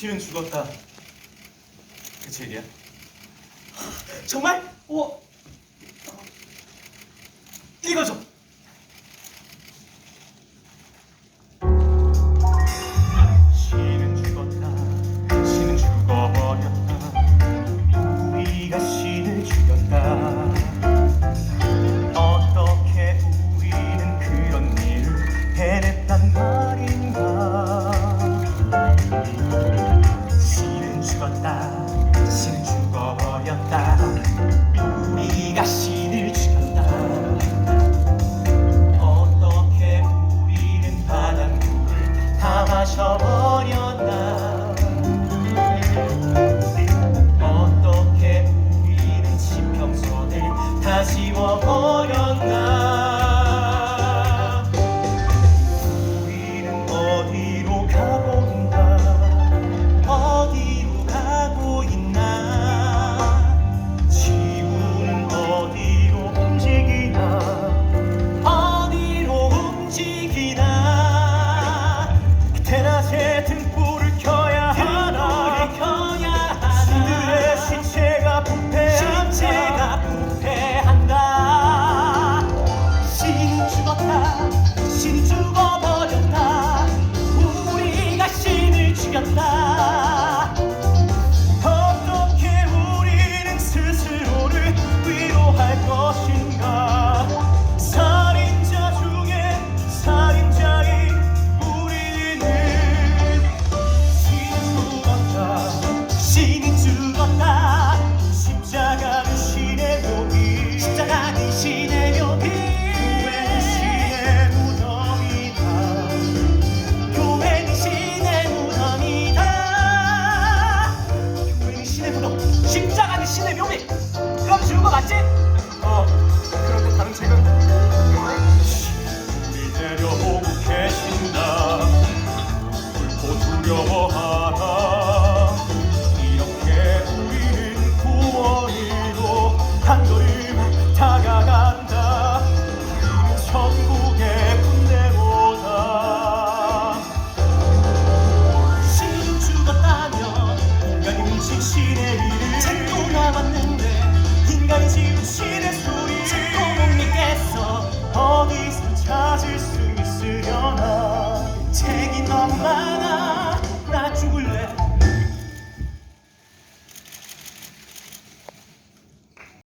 시은 죽었다. 그 책이야? 정말? 어? 읽어줘. 신 죽어버렸다. 우리가 신을 죽였다. 어떻게 우리는 바닷물을 다 마셔버렸나? 어떻게 우리는 지평선을 다 지워버렸나? った死に中国 지운 거 맞지? 어 그런데 다른 책은